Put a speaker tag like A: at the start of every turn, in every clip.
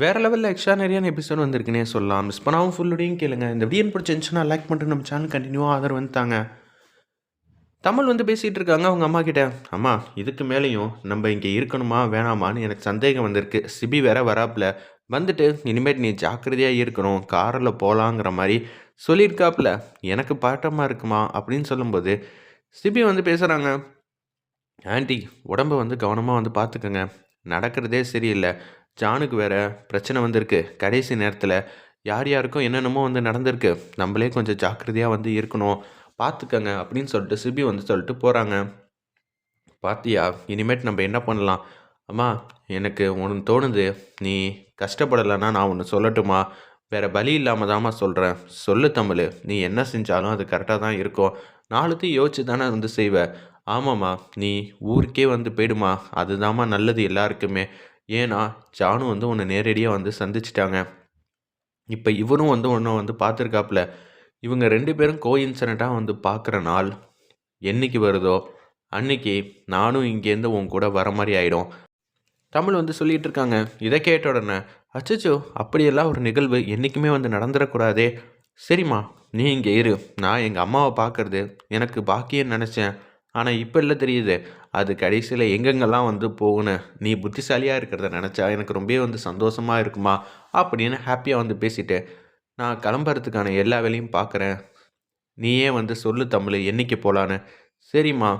A: வேறு லெவலில் extra நிறையான episode வந்திருக்குன்னே சொல்லலாம். மிஸ் பண்ணாமல் ஃபுல்லுடையும் கேளுங்க. இந்த வீடியோ பிடிச்சிருந்துச்சுன்னா லைக் பண்ணிட்டு நம்ம சேனல் கண்டினியூவாக ஆதரவு வந்துட்டாங்க. தமிழ் வந்து பேசிகிட்டு இருக்காங்க அவங்க அம்மா கிட்ட. அம்மா இதுக்கு மேலேயும் நம்ம இங்கே இருக்கணுமா வேணாமான்னு எனக்கு சந்தேகம் வந்திருக்கு. சிபி வேற வராப்புல. வந்துட்டு இனிமேட் நீ ஜாக்கிரதையாக இருக்கணும் காரில் போகலாங்கிற மாதிரி சொல்லியிருக்காப்புல. எனக்கு பாட்டமாக இருக்குமா? அப்படின்னு சொல்லும்போது சிபி வந்து பேசுகிறாங்க ஆண்டி உடம்ப வந்து கவனமாக வந்து பார்த்துக்கோங்க நடக்கிறதே சரியில்லை. ஜானுக்கு வேறு பிரச்சனை வந்திருக்கு. கடைசி நேரத்தில் யார் யாருக்கும் என்னென்னமோ வந்து நடந்திருக்கு. நம்மளே கொஞ்சம் ஜாக்கிரதையாக வந்து இருக்கணும். பார்த்துக்கங்க அப்படின்னு சொல்லிட்டு சிபி வந்து சொல்லிட்டு போகிறாங்க பார்த்தியா இனிமேட் நம்ம என்ன பண்ணலாம்? அம்மா எனக்கு ஒன்று தோணுது. நீ கஷ்டப்படலைன்னா நான் ஒன்று சொல்லட்டுமா? வேறு பலி இல்லாமல் தாம்மா சொல்கிறேன் சொல்லு தமிழ். நீ என்ன செஞ்சாலும் அது கரெக்டாக தான் இருக்கும். நாலுத்தையும் யோசிச்சு தானே வந்து செய்வேன் ஆமாம்மா நீ ஊருக்கே வந்து போயிடுமா? அதுதாம்மா நல்லது எல்லாருக்குமே. ஏன்னா ஜானு வந்து உன்னை நேரடியாக வந்து சந்திச்சிட்டாங்க. இப்போ இவரும் வந்து ஒன்றை வந்து பார்த்துருக்காப்புல. இவங்க ரெண்டு பேரும் கோயின்சிடண்ட்டாக வந்து பார்க்குற நாள் என்னைக்கு வருதோ அன்னைக்கு நானும் இங்கேருந்து உன் கூட வர மாதிரி ஆகிடும் தமிழ் வந்து சொல்லிகிட்டு இருக்காங்க. இதை கேட்ட உடனே அச்சச்சோ அப்படியெல்லாம் ஒரு நிகழ்வு என்றைக்குமே வந்து நடந்துடக்கூடாதே. சரிம்மா நீ இங்கே இரு. நான் எங்கள் அம்மாவை பார்க்கறது எனக்கு பாக்கியன்னு நினச்சேன். ஆனால் இப்போ இல்லை தெரியுது. அது கடைசியில் எங்கெங்கெல்லாம் வந்து போகணும் நீ புத்திசாலியாக இருக்கிறத நினச்சா எனக்கு ரொம்பவே வந்து சந்தோஷமாக இருக்குமா? அப்படின்னு ஹாப்பியாக வந்து பேசிட்டு நான் கிளம்புறதுக்கான எல்லா வேலையும் பார்க்குறேன் நீயே வந்து சொல்லு தமிழ் என்னைக்கு போகலான்னு சரிம்மா.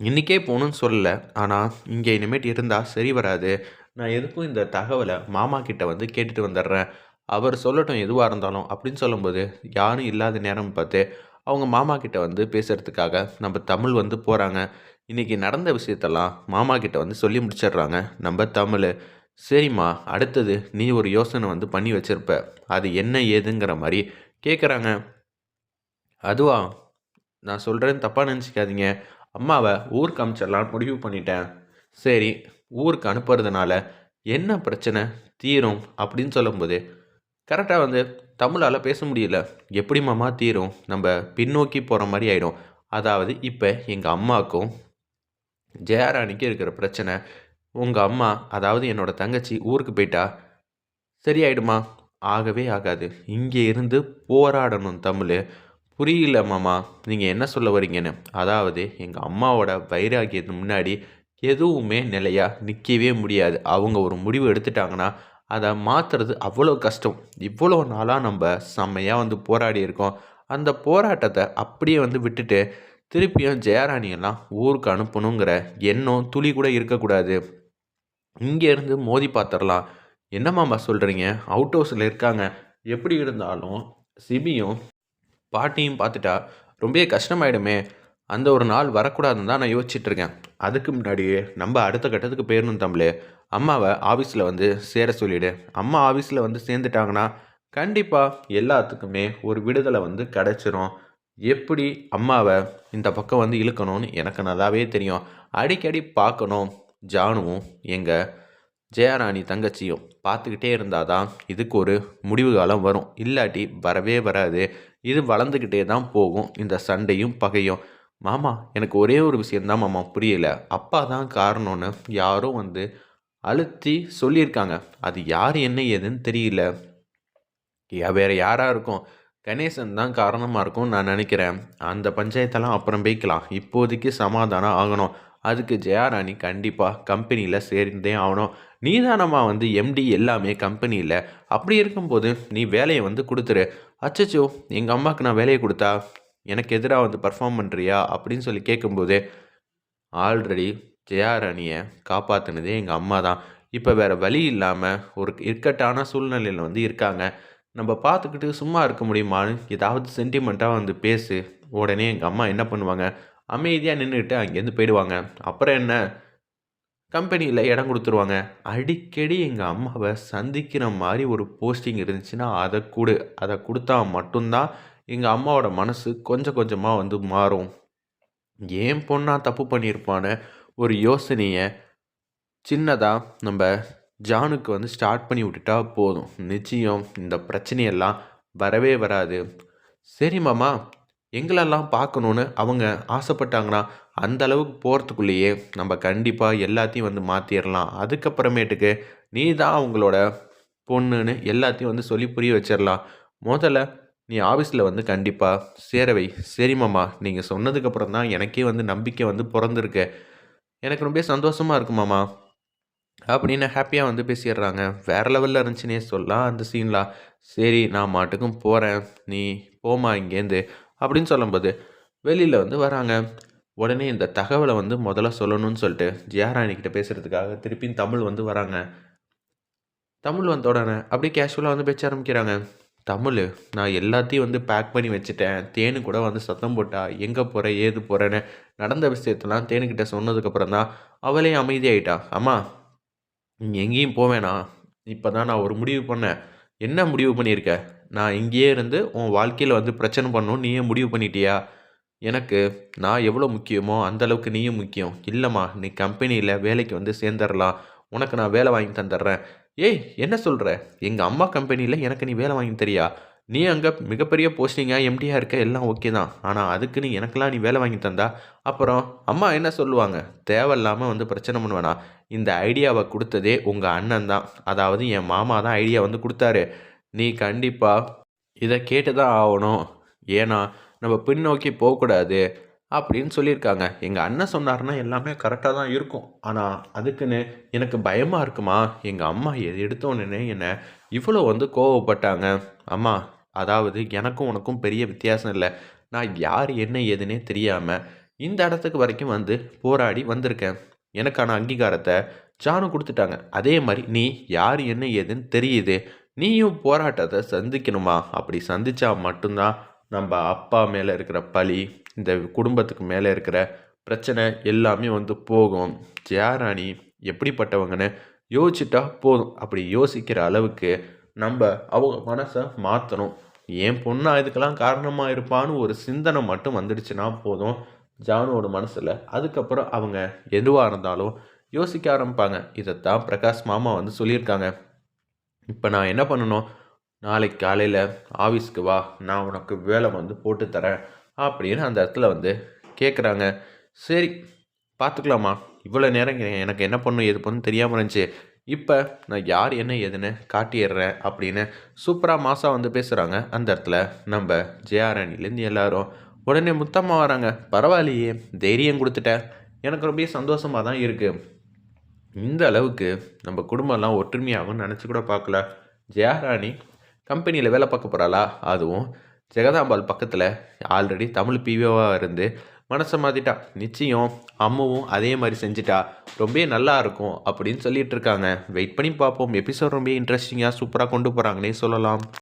A: இன்றைக்கே போகணுன்னு சொல்லலை. ஆனால் இங்கே இனிமேட்டு இருந்தால் சரி வராது. நான் எதுக்கும் இந்த தகவலை மாமா கிட்ட வந்து கேட்டுட்டு வந்துடுறேன். அவர் சொல்லட்டும் எதுவாக இருந்தாலும். அப்படின்னு சொல்லும்போது யாரும் இல்லாத நேரம் பார்த்து அவங்க மாமா கிட்ட வந்து பேசுகிறதுக்காக நம்ம தமிழ் வந்து போகிறாங்க இன்றைக்கி நடந்த விஷயத்தெல்லாம் மாமா கிட்ட வந்து சொல்லி முடிச்சிடுறாங்க. நம்ம தமிழ். சரிம்மா அடுத்தது நீ ஒரு யோசனை வந்து பண்ணி வச்சிருப்ப. அது என்ன ஏதுங்கிற மாதிரி கேட்குறாங்க அதுவா நான் சொல்கிறேன்னு தப்பாக நினச்சிக்காதீங்க. அம்மாவை ஊருக்கு அமிச்சிடலான்னு முடிவு பண்ணிட்டேன். சரி ஊருக்கு அனுப்புறதுனால என்ன பிரச்சனை? தீரும் அப்படின்னு சொல்லும்போது கரெக்டாக வந்து தமிழால் பேச முடியல. எப்படி மாமா தீரும்? நம்ம பின்னோக்கி போகிற மாதிரி ஆகிடும் அதாவது இப்போ எங்கள் அம்மாவுக்கும் ஜெயாராணிக்கு இருக்கிற பிரச்சனை உங்கள் அம்மா அதாவது என்னோடய தங்கச்சி ஊருக்கு போயிட்டா சரியாயிடுமா? ஆகவே ஆகாது. இங்கே இருந்து போராடணும் தமிழ். புரியல மாமா நீங்கள் என்ன சொல்ல வரீங்கன்னு? அதாவது எங்கள் அம்மாவோட வைராகியத்து முன்னாடி எதுவுமே நிலையாக நிற்கவே முடியாது. அவங்க ஒரு முடிவு எடுத்துட்டாங்கன்னா அதை மாற்றுறது அவ்வளோ கஷ்டம். இவ்வளோ நாளாக நம்ம செம்மையாக வந்து போராடி இருக்கோம். அந்த போராட்டத்தை அப்படியே வந்து விட்டுட்டு திருப்பியும் ஜெயராணியெல்லாம் ஊருக்கு அனுப்பணுங்கிற எண்ணம் துளி கூட இருக்கக்கூடாது. இங்கேருந்து மோதி பார்த்துடலாம். என்னம்மாம்மா சொல்கிறீங்க அவுட் ஹவுஸில் இருக்காங்க. எப்படி இருந்தாலும் சிபியும் பாட்டியும் பார்த்துட்டா ரொம்பவே கஷ்டமாயிடுமே. அந்த ஒரு நாள் வரக்கூடாதுன்னு தான் நான் யோசிச்சுட்ருக்கேன் அதுக்கு முன்னாடியே நம்ம அடுத்த கட்டத்துக்கு போயிடணும் தமிழ் அம்மாவை ஆஃபீஸில் வந்து சேர சொல்லிவிடு அம்மா ஆஃபீஸில் வந்து சேர்ந்துட்டாங்கன்னா கண்டிப்பாக எல்லாத்துக்குமே ஒரு விடுதலை வந்து கிடச்சிரும். எப்படி அம்மாவை இந்த பக்கம் வந்து இழுக்கணும்னு எனக்கு நல்லாவே தெரியும். அடிக்கடி பார்க்கணும் ஜானுவும் எங்கள் ஜெயராணி தங்கச்சியும். பார்த்துக்கிட்டே இருந்தால் தான் இதுக்கு ஒரு முடிவு காலம் வரும். இல்லாட்டி வரவே வராது. இது வளர்ந்துக்கிட்டே தான் போகும். இந்த சண்டையும் பகையும். மாமா எனக்கு ஒரே ஒரு விஷயந்தான் மாமா புரியலை. அப்பா தான் காரணம்னு யாரும் வந்து அழுத்தி சொல்லியிருக்காங்க. அது யார் என்ன ஏதுன்னு தெரியல. வேறு யாராக இருக்கும்? கணேசன் தான் காரணமாக இருக்கும் நான் நினைக்கிறேன். அந்த பஞ்சாயத்தெல்லாம் அப்புறம் போய்க்கலாம். இப்போதைக்கு சமாதானம் ஆகணும். அதுக்கு ஜெயாராணி கண்டிப்பாக கம்பெனியில் சேர்ந்தே ஆகணும். நீதானம்மா வந்து எம்டி எல்லாமே கம்பெனியில். அப்படி இருக்கும்போது நீ வேலையை வந்து கொடுத்துரு. அச்சச்சோ எங்கள் அம்மாவுக்கு நான் வேலையை கொடுத்தா? எனக்கு எதிராக வந்து பர்ஃபார்ம் பண்ணுறியா அப்படின்னு சொல்லி கேட்கும்போது ஆல்ரெடி ஜெயாராணியை காப்பாற்றினதே எங்கள் அம்மா தான். இப்போ வேறு வழி இல்லாமல் ஒரு இக்கட்டான சூழ்நிலையில் வந்து இருக்காங்க. நம்ம பார்த்துக்கிட்டு சும்மா இருக்க முடியுமான்னு ஏதாவது சென்டிமெண்ட்டாக வந்து பேசு. உடனே எங்கள் அம்மா என்ன பண்ணுவாங்க? அமைதியாக நின்றுட்டு அங்கேருந்து போயிடுவாங்க. அப்புறம் என்ன? கம்பெனியில் இடம் கொடுத்துருவாங்க. அடிக்கடி எங்கள் அம்மாவை சந்திக்கிற மாதிரி ஒரு போஸ்டிங் இருந்துச்சுன்னா அதை கொடு. அதை கொடுத்தா மட்டும்தான் எங்கள் அம்மாவோட மனசு கொஞ்சம் கொஞ்சமாக வந்து மாறும். ஏன் பொண்ணாக தப்பு பண்ணியிருப்பான்னு ஒரு யோசனையை சின்னதாக நம்ம ஜானுக்கு வந்து ஸ்டார்ட் பண்ணி விட்டுட்டா போதும். நிச்சயம் இந்த பிரச்சனையெல்லாம் வரவே வராது. சரி மாமா எங்களெல்லாம் பார்க்கணுன்னு அவங்க ஆசைப்பட்டாங்கன்னா அந்த அளவுக்கு போகிறதுக்குள்ளேயே நம்ம கண்டிப்பாக எல்லாத்தையும் வந்து மாற்றிடலாம் அதுக்கப்புறமேட்டுக்கு நீ தான் அவங்களோட பொண்ணுன்னு எல்லாத்தையும் வந்து சொல்லி புரிய வச்சிடலாம் முதல்ல நீ ஆஃபீஸில் வந்து கண்டிப்பாக சேரவை சரிமாம்மா நீங்கள் சொன்னதுக்கப்புறம் தான் எனக்கே வந்து நம்பிக்கை வந்து பிறந்திருக்கு. எனக்கு ரொம்ப சந்தோஷமாக இருக்குமாமா அப்படின்னு ஹாப்பியாக வந்து பேசிடுறாங்க. வேறு லெவலில் இருந்துச்சுன்னே சொல்லலாம். அந்த சீன்லாம் சரி நான் மாட்டுக்கும் போகிறேன் நீ போமா இங்கேருந்து அப்படின்னு சொல்லும்போது வெளியில் வந்து வராங்க. உடனே இந்த தகவலை வந்து முதல்ல சொல்லணும்னு சொல்லிட்டு ஜியாராணிக்கிட்ட பேசுகிறதுக்காக திருப்பியும் தமிழ் வந்து வராங்க. தமிழ் வந்த உடனே அப்படியே கேஷுவலாக வந்து பேச்ச ஆரம்பிக்கிறாங்க. தமிழ். நான் எல்லாத்தையும் வந்து பேக் பண்ணி வச்சுட்டேன். தேனு கூட வந்து சத்தம் போட்டா எங்கே போகிற ஏது போகிறேன்னு நடந்த விஷயத்தெல்லாம் தேனுக்கிட்ட சொன்னதுக்கப்புறம் தான் அவளே அமைதியாயிட்டா. அம்மா நீ எங்கேயும் போவேணா இப்போ தான் நான் ஒரு முடிவு பண்ணேன். என்ன முடிவு பண்ணியிருக்க? நான் இங்கேயே இருந்து உன் வாழ்க்கையில் வந்து பிரச்சனை பண்ணணும் நீயே முடிவு பண்ணிட்டியா? எனக்கு நான் எவ்வளோ முக்கியமோ அந்தளவுக்கு நீயும் முக்கியம். இல்லைம்மா நீ கம்பெனியில் வேலைக்கு வந்து சேர்ந்துடலாம் உனக்கு நான் வேலை வாங்கி தந்துடுறேன். ஏய் என்ன சொல்கிற எங்கள் அம்மா கம்பெனியில் எனக்கு நீ வேலை வாங்கி தரியா? நீ அங்கே மிகப்பெரிய போஸ்டிங்காக எம்டியாக இருக்க எல்லாம் ஓகே தான். ஆனால் அதுக்கு நீ எனக்கெல்லாம் நீ வேலை வாங்கி தந்தா? அப்புறம் அம்மா என்ன சொல்லுவாங்க? தேவையில்லாமல் வந்து பிரச்சனை பண்ணுவேனா? இந்த ஐடியாவை கொடுத்ததே உங்கள் அண்ணன் தான். அதாவது என் மாமா தான் ஐடியா வந்து கொடுத்தாரு. நீ கண்டிப்பாக இதை கேட்டு தான் ஆகணும். ஏன்னா நம்ம பின்னோக்கி போகக்கூடாது. அப்படின்னு சொல்லியிருக்காங்க. எங்கள் அண்ணன் சொன்னார்னா எல்லாமே கரெக்டாக தான் இருக்கும். ஆனால் அதுக்குன்னு எனக்கு பயமாக இருக்குமா? எங்கள் அம்மா எது எடுத்தோன்னே என்னை இவ்வளோ வந்து கோவப்பட்டாங்க. அம்மா அதாவது எனக்கும் உனக்கும் பெரிய வித்தியாசம் இல்லை. நான் யார் என்ன ஏதுன்னே தெரியாமல் இந்த இடத்துக்கு வரைக்கும் வந்து போராடி வந்திருக்கேன். எனக்கான அங்கீகாரத்தை ஜானு கொடுத்துட்டாங்க. அதே மாதிரி நீ யார் என்ன ஏதுன்னு தெரியுது. நீயும் போராட்டத்தை சந்திக்கணுமா? அப்படி சந்தித்தா மட்டும்தான் நம்ம அப்பா மேலே இருக்கிற பழி இந்த குடும்பத்துக்கு மேலே இருக்கிற பிரச்சனை எல்லாமே வந்து போகும். ஜெயாராணி எப்படிப்பட்டவங்கன்னு யோசிச்சுட்டா போதும். அப்படி யோசிக்கிற அளவுக்கு நம்ம அவங்க மனசை மாற்றணும் என் பொண்ணா இதுக்கெல்லாம் காரணமாக இருப்பான்னு ஒரு சிந்தனை மட்டும் வந்துடுச்சுன்னா போதும். ஜானுவோட மனசில் அதுக்கப்புறம் அவங்க எதுவாக இருந்தாலும் யோசிக்க ஆரம்பிப்பாங்க. இதைத்தான் பிரகாஷ் மாமா வந்து சொல்லியிருக்காங்க. இப்போ நான் என்ன பண்ணணும்? நாளைக்கு காலையில் ஆஃபீஸ்க்கு வா. நான் உனக்கு வேலை வந்து போட்டு தரேன். அப்படின்னு அந்த இடத்துல வந்து கேட்குறாங்க சரி பார்த்துக்கலாமா இவ்வளோ நேரம் எனக்கு என்ன பண்ணும் எது பண்ணும் தெரியாமல் இருந்துச்சு. இப்போ நான் யார் என்ன ஏதுன்னு காட்டிடுறேன் அப்படின்னு சூப்பராக மாதம் வந்து பேசுகிறாங்க அந்த இடத்துல நம்ம ஜெயாரணிலேருந்து எல்லாரும் உடனே முத்தம்மா வராங்க. பரவாயில்லையே தைரியம் கொடுத்துட்டேன். எனக்கு ரொம்ப சந்தோஷமாக தான் இருக்குது இந்த அளவுக்கு நம்ம குடும்பம்லாம் ஒற்றுமையாகும்னு நினச்சி கூட பார்க்கல. ஜெயாராணி கம்பெனியில் வேலை பார்க்க போகிறாளா அதுவும் ஜெகதாம்பாள் பக்கத்தில் ஆல்ரெடி தமிழ் பிவிஓவாக இருந்து மனசை மாற்றிட்டா நிச்சயம் அம்மாவும் அதே மாதிரி செஞ்சுட்டா. ரொம்ப நல்லா இருக்கும் அப்படின்னு சொல்லிட்டு இருக்காங்க. வெயிட் பண்ணி பார்ப்போம். எபிசோட் ரொம்ப இன்ட்ரெஸ்டிங்காக சூப்பராக கொண்டு போகிறாங்கன்னே சொல்லலாம்.